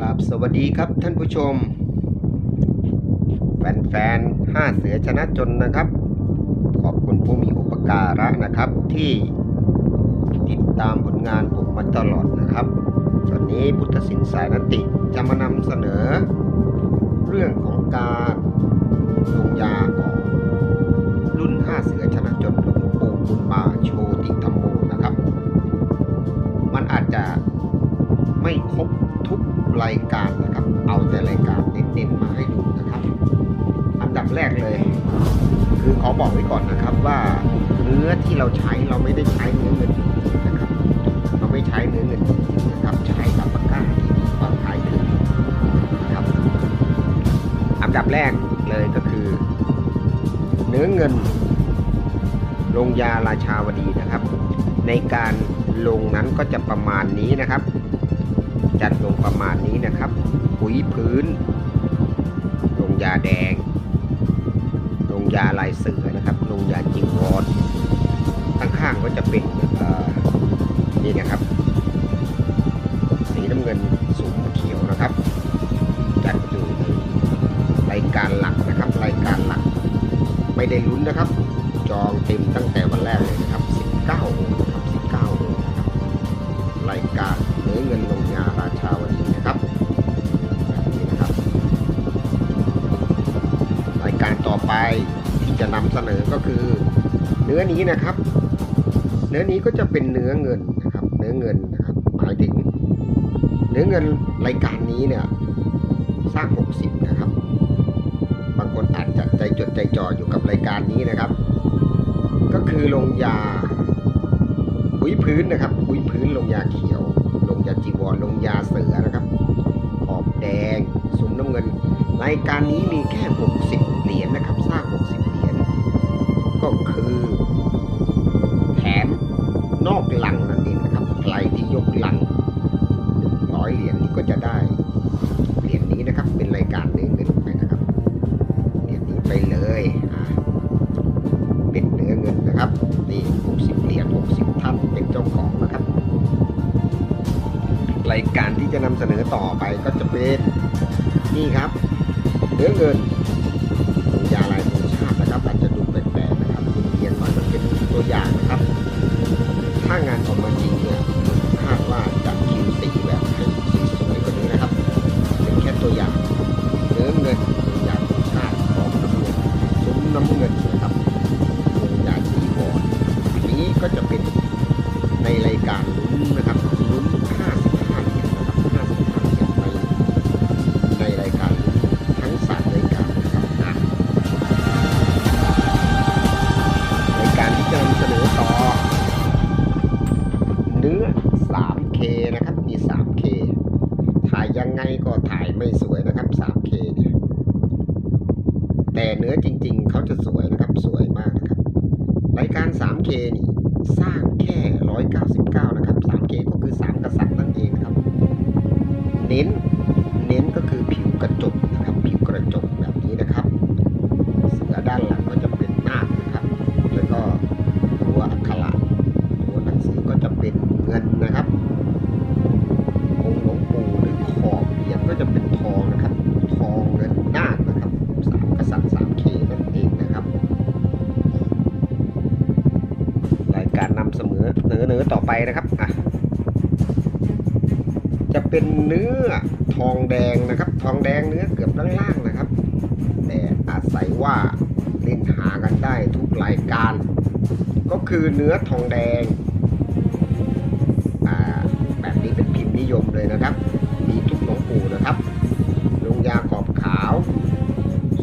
กราบสวัสดีครับท่านผู้ชม แฟนๆห้าเสือชนะจนนะครับ ขอบคุณผู้มีอุปการะนะครับที่ติดตามผลงานผมมาตลอดนะครับวันนี้พุทธศิลป์สายนติจะมานำเสนอ เรื่องของการลงยาของรุ่นห้าเสือชนะจนหลวงปู่บุญมาโชติธรรมโมนะครับ มันอาจจะไม่ครบ ทุกรายการนะครับ เอาแต่รายการเน้นๆมาให้ดูนะครับ อันดับแรกเลย คือขอบอกไว้ก่อนนะครับว่าเนื้อที่เราใช้เราไม่ได้ใช้เนื้อเงินจริงๆนะครับ เราไม่ใช้เนื้อเงินจริงๆนะครับ ใช้กับปากกาที่มีความคล้ายคลึงนะครับ อันดับแรกเลยก็คือ เนื้อเงินลงยาราชาวดีนะครับ ในการลงนั้นก็จะประมาณนี้นะครับ จัดลงประมาณนี้นะครับ ปุ๋ยพื้น ลงยาแดง ลงยาลายเสือนะครับ ลงยาจีวรข้างๆก็จะเป็นนี่นะครับ สีน้ำเงินสูงเขียวนะครับ จัดอยู่ในรายการหลักนะครับ รายการหลัก ไม่ได้ลุ้นนะครับ จองเต็มตั้งแต่วันแรกเลย ที่จะนำเสนอก็คือ เนื้อนี้นะครับ เนื้อนี้ก็จะเป็นเนื้อเงินนะครับ เนื้อเงินนะครับหมายถึง เนื้อเงินรายการนี้เนี่ยสร้าง 60 นะครับ บางคนอาจจะใจจดใจจ่ออยู่กับรายการนี้นะครับ ก็คือลงยาปุ๋ยพื้นนะครับปุ๋ยพื้นลงยาเขียว ลงยาจีวรลงยาเสือนะครับ ขอบแดงสุมน้ำเงิน รายการนี้มีแค่ 60 เหรียญนะครับ สร้าง 60 เหรียญ ก็คือแถมนอกลังนั่นเองนะครับ ใครที่ยกลัง 100 เหรียญนี้ก็จะได้ เหรียญนี้นะครับ เป็นรายการเนื้อเงินไปนะครับ เหรียญนี้ไปเลยอ่าเป็นเนื้อเงินนะครับ นี่ 60 เหรียญ 60 ท่านเป็นเจ้าของนะครับ รายการที่จะนำเสนอต่อไปก็จะเป็นนี่ครับ เนื้อเงินยาลายธงชาตินะครับอาจจะดูแปลกๆนะครับเรียนหน่อยมันเป็นตัวอย่างนะครับ ถ้างานออกมาจริงเนี่ยคาดว่าจะคิวสีแบบให้สวยๆกว่านี้นะครับ เป็นแค่ตัวอย่างเนื้อเงินยาธงชาติของน้ำเงินซุ้มน้ำเงินนะครับวงยาจีวรอันนี้ก็จะเป็นในรายการลุ้นนะครับ ไงก็ถ่ายไม่สวยนะครับ 3K เนี่ยแต่เนื้อจริง ๆ เขาจะสวยนะครับสวยมากนะครับ รายการ 3K นี่สร้างแค่ 199 นะครับ 3K ก็คือ 3 กษัตริย์นั่นเองครับ เน้น จะเป็นเนื้อทองแดงนะครับ ทองแดงเนื้อเกือบล่างๆนะครับ แต่อาศัยว่าเล่นหากันได้ทุกรายการ ก็คือเนื้อทองแดงแบบนี้เป็นพิมพ์นิยมเลยนะครับ มีทุกหลวงปู่นะครับลงยาขอบขาว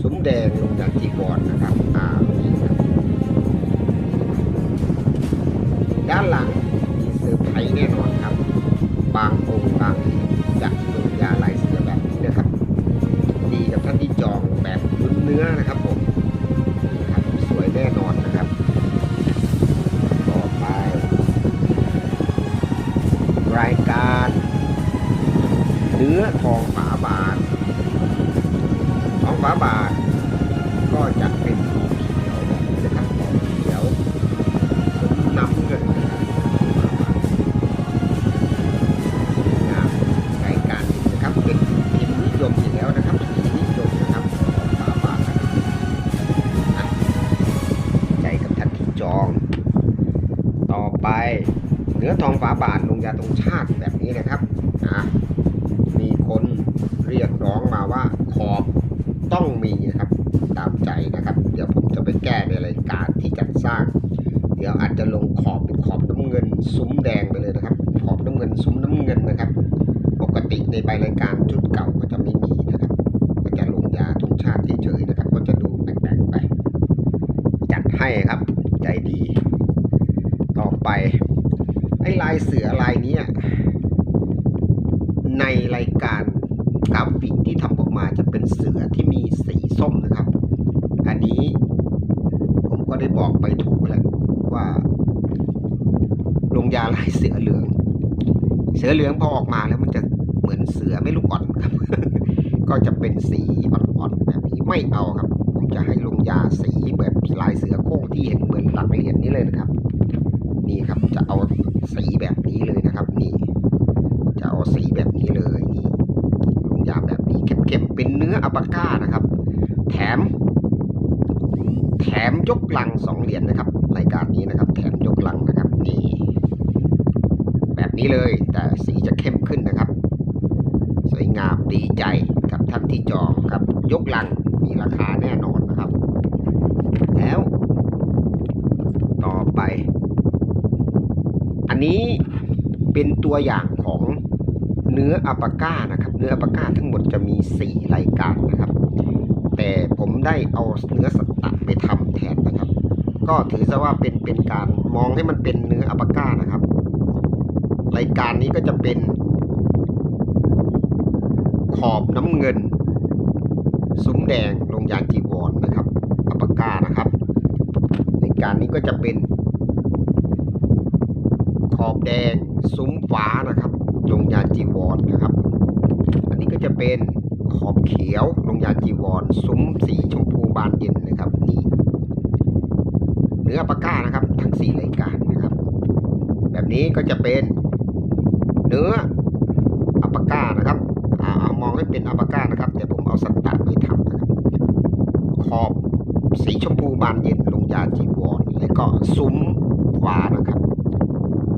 ซุ้มแดงลงยาจีวรนะครับอ่านี่ครับด้านหลังมีเซอร์ไพรส์แน่นอนครับ บางองค์บางเหรียญจะลงยาลายเสือแบบนี้นะครับ ดีกับท่านที่จองแบบลุ้นเนื้อนะครับผมนี่ครับสวยแน่นอนนะครับ ต่อไป รายการ เนื้อทองฝาบาททองฝาบาทก็จะเป็น มอยู่แล้วนะครับสีนิยมนะครับของฝาบาทนะใจกับท่านที่จอง ต่อไปเนื้อทองฝาบาทลงยาตรงชาติแบบนี้นะครับอะมีคนเรียกร้องมาว่าขอบต้องมีนะครับตามใจนะครับ เดี๋ยวผมจะไปแก้ในรายการที่จัดสร้าง เดี๋ยวอาจจะลงขอบเป็นขอบน้ำเงิน ซุ้มแดงไปเลยนะครับ ขอบน้ำเงินซุ้มน้ำเงินนะครับ ติในใบรายการชุดเก่าก็จะไม่มีนะครับก็จะลงยาทุกชาติเฉยๆนะครับ ก็จะดูแปลกๆไป จัดให้ครับใจดี ต่อไป ไอ้ลายเสือลายนี้ในรายการกราฟิกที่ทำออกมาจะเป็นเสือที่มีสีส้มนะครับ อันนี้ผมก็ได้บอกไปถูกแล้วว่า ลงยาลายเสือเหลือง เสือเหลืองพอออกมาแล้วมันจะ มือนเสือไม่ลูกอ่อนครับ ก็จะเป็นสีอ่อนๆแบบนี้ไม่เอาครับ ผมจะให้ลงยาสีแบบลายเสือโค้งที่เห็นเหมือนหลักเหรียญนี้เลยนะครับ นี่ครับจะเอาสีแบบนี้เลยนะครับ นี่จะเอาสีแบบนี้เลยนี่ลงยาแบบนี้เข้มๆเป็นเนื้ออัปาก้านะครับ แถม แถมยกลังสองเหรียญนะครับ รายการนี้นะครับ แถมยกลังนะครับนี่แบบนี้เลย แต่สีจะเข้มขึ้นนะครับ สวยงามดีใจกับท่านที่จองครับยกลังมีราคาแน่นอนนะครับ แล้ว ต่อไป อันนี้เป็นตัวอย่างของเนื้ออัปาก้านะครับ เนื้ออัปาก้าทั้งหมดจะมี 4 รายการนะครับ แต่ผมได้เอาเนื้อสัตตะไปทำแทนนะครับ ก็ถือซะว่าเป็นเป็นการมองให้มันเป็นเนื้ออัปาก้านะครับ รายการนี้ก็จะเป็น ขอบน้ำเงินซุ้มแดงลงยานจีวรนนะครับอัปาก้านะครับรายการนี้ก็จะเป็น ขอบแดงซุ้มฟ้านะครับลงยานจีวรนะครับ อันนี้ก็จะเป็นขอบเขียวลงยานจีวรซุ้มสีชมพูบานเย็นนะครับนี่เนื้ออัปาก้านะครับ ทั้งสี่รายการนะครับ แบบนี้ก็จะเป็นเนื้อลปาก้านะครับอ่า เป็นอัลปาก้านะครับ แต่ผมเอาสัตตะไปทำนะครับ ขอบสีชมพูบานเย็นลงยาจีวรแล้วก็ซุ้มฟ้านะครับ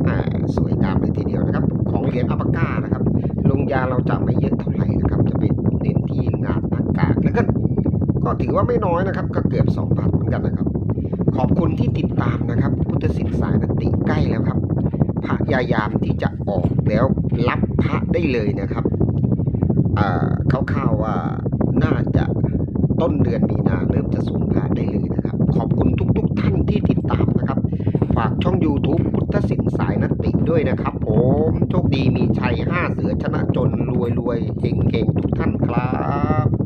อ่าสวยงามเลยทีเดียวนะครับ ของเหรียญอัลปาก้านะครับ ลงยาเราจะไม่เยอะเท่าไหร่นะครับ จะเป็นเน้นที่งานหน้ากากแล้วก็ก็ถือว่าไม่น้อยนะครับ ก็เกือบสองพันเหมือนกันนะครับ ขอบคุณที่ติดตามนะครับ พุทธศิลป์สายนติใกล้แล้วครับพยายามที่จะออกแล้วรับพระได้เลยนะครับ คร่าวๆว่าน่าจะต้นเดือนมีนาเริ่มจะสูงพระได้เลยนะครับ ขอบคุณทุกๆท่านที่ติดตามนะครับ ฝากช่อง YouTube พุทธศิลป์สายนติด้วยนะครับผมโชคดีมีชัยห้าเสือชนะจนรวยรวยเฮงเฮงๆทุกท่านครับ